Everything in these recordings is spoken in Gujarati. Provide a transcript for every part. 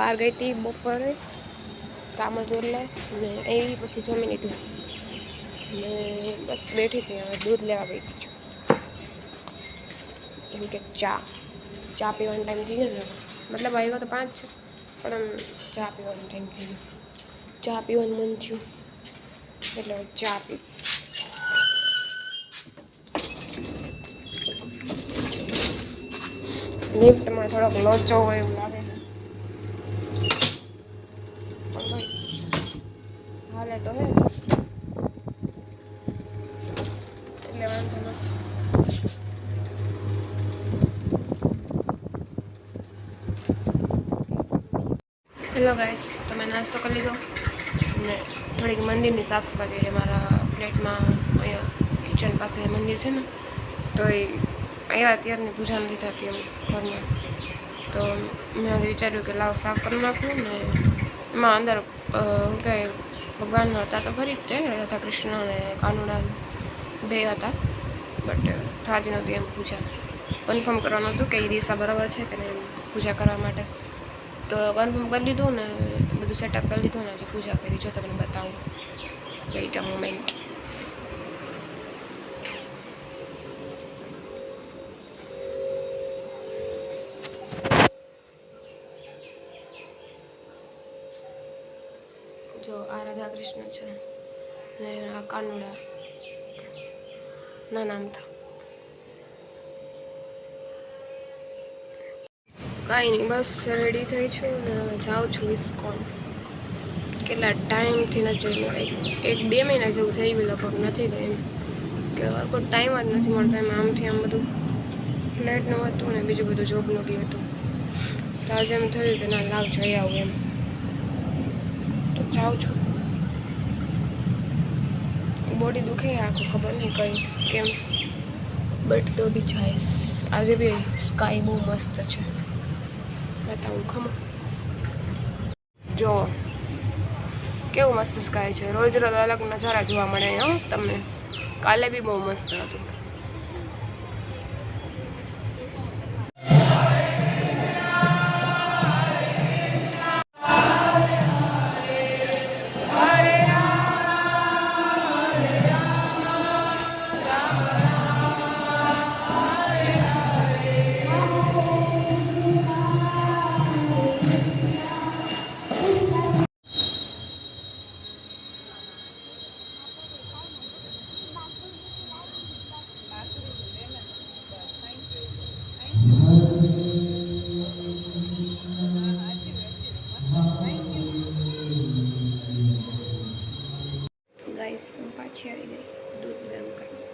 બહાર ગઈ હતી બપોરે, કામ હતું એટલે. ને એવી પછી જમી લીધું. ને બસ બેઠી હતી, હવે દૂધ લેવા ગઈ છું એમ કે ચા ચા પીવાનો ટાઈમ થઈ ગયો ને મતલબ આવ્યો તો પાંચ છે, પણ આમ ચા પીવાનો ટાઈમ થઈ ગયો. ચા પીવાનું મન થયું. એટલે ચા પીશ. લિફ્ટમાં થોડોક લોચો હોય એવું લાગે છે પણ ભાઈ હાલે તો હે વાંધો નથી હેલો ગાઈસ તમે નાસ્તો કરી લીધો. ને થોડીક મંદિરની સાફ સફાઈ કરી. મારા ફ્લેટમાં અહીંયા કિચન પાસે મંદિર છે ને, તો એ આવ્યા ત્યારની પૂજા નથી થતી એમ ઘરમાં. તો મેં વિચાર્યું કે લાવ સાફ કરી નાખું ને એમાં અંદર શું કહે ભગવાનના હતા તો ખરી જ તે રાધા કૃષ્ણ અને કાનુડા બે હતા. બટ થતી નહોતી એમ પૂજા કન્ફર્મ કરવાનું હતું કે એ દિશા બરાબર છે કે નહીં પૂજા કરવા માટે. તો કન્ફર્મ કરી દીધું ને બધું સેટઅપ કરી લીધું ને હજી પૂજા કરી. જો તમને બતાવું. વેઇટ અ મોમેન્ટ જો આ રાધા કૃષ્ણ છે ને આ કાનુડા ના નામ થા કાંઈ નહીં, બસ રેડી થઈ છું ને જાઉં છું ઇસ્કોન કેટલા ટાઈમથી નથી જોઈ એક બે મહિના જેવું થઈ ગયું, લગભગ નથી ગયું કે કોઈ ટાઈમ જ નથી મળતો એમ, આમથી આમ બધું ફ્લેટનું હતું ને બીજું બધું જોબનું બી હતું. તો આજે એમ થયું કે ના, લાવ, જઈ આવું એમ. તો જાઉં છું. બોડી દુખે આખું ખબર નહીં કઈ કેમ? બટ તો બી જાય આજે બી સ્કાય બહુ મસ્ત છે. બતાવું ખબર? જો કેવું મસ્ત સ્કાય છે. રોજ રોજ અલગ નજારા જોવા મળે હો તમને. કાલે બી બહુ મસ્ત હતું. પાછી આવી ગઈ દૂધ ગરમ કરવા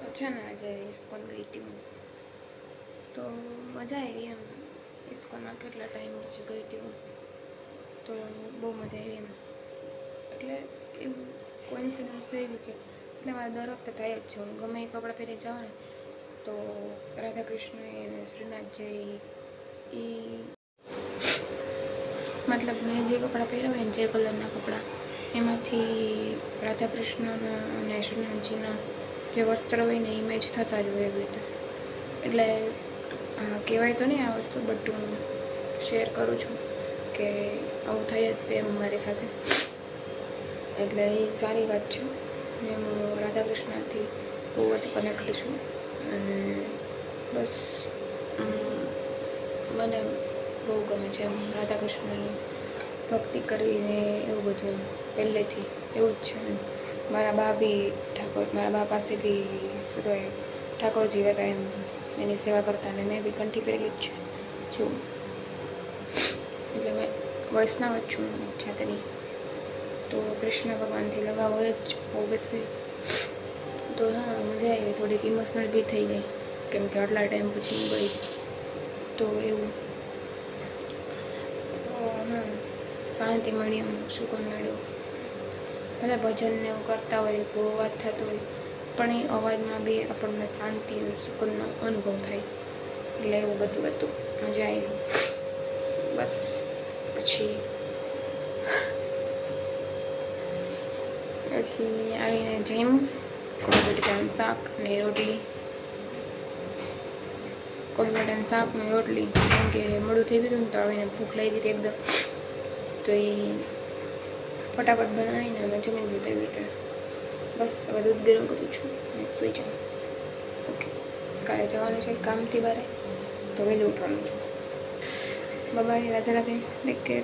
તો છે ને, આજે ઇસ્કોન ગઈ હતી હું. તો મજા આવી એમ. ઇસ્કોનમાં કેટલા ટાઈમ પછી ગઈ હતી હું. તો બહુ મજા આવી એમ. એટલે એવું કોઇન્સિડન્સ થઈ ગયું કે એટલે મારે દર વખતે થાય જ છે. હું ગમે એ કપડાં પહેરી જાઉં ને, તો રાધાકૃષ્ણ અને શ્રીનાથજી એ મતલબ મેં જે કપડાં પહેર્યા હોય ને, જે કલરના કપડાં, એમાંથી રાધાકૃષ્ણના અને શ્રીનાથજીના જે વસ્ત્ર હોય ને ઇમેજ થતા જ હોય એવી રીતે. એટલે કહેવાય તો નહીં આ વસ્તુ બટ હું શેર કરું છું કે આવું થાય જ તેમ મારી સાથે. એટલે એ સારી વાત છે. ને હું રાધાકૃષ્ણથી બહુ જ કનેક્ટ છું. અને બસ મને બહુ ગમે છે એમ રાધાકૃષ્ણની ભક્તિ કરીને એવું બધું પહેલેથી, એવું જ છે. મારા બા બી ઠાકોર, મારા બા પાસે બી શું કહેવાય ઠાકોરજી હતા એમ, એની સેવા કરતા ને મેં બી કંઠી પહેરેલી જ છે. છું એટલે મેં વૈષ્ણવ જ છું જાતની. તો કૃષ્ણ ભગવાનથી લગાવ હોય જ ઓબ્વિયસલી તો હા, મજા આવી, થોડીક ઇમોશનલ બી થઈ ગઈ. કેમ કે આટલા ટાઈમ પછી ગઈ. તો એવું. શાંતિ મળી એમ સુકૂન મળ્યો. ભલે ભજન ને એવું કરતા હોય, બહુ અવાજ થતો હોય, પણ એ અવાજમાં બી આપણને શાંતિ અને સુકૂનનો અનુભવ થાય. એટલે એવું બધું હતું. મજા આવી. બસ, પછી પછી આવીને જેમ કોળી બટેટાનું શાક ને રોટલી. કોળી બટાનું શાક ને રોટલી. કેમ કે મોડું થઈ ગયું હતું ને તો આવીને ભૂખ લાગી હતી એકદમ. તો એ ફટાફટ બનાવીને અમે જમી લીધું એવી રીતે બસ, હવે દૂધ ગરમ કરું છું અને સૂઈ જાઉં. ઓકે. કાલે જવાનું છે કામથી બારે. તો વહેલું ઉઠવાનું છે. Bye Radhe Radhe. Take care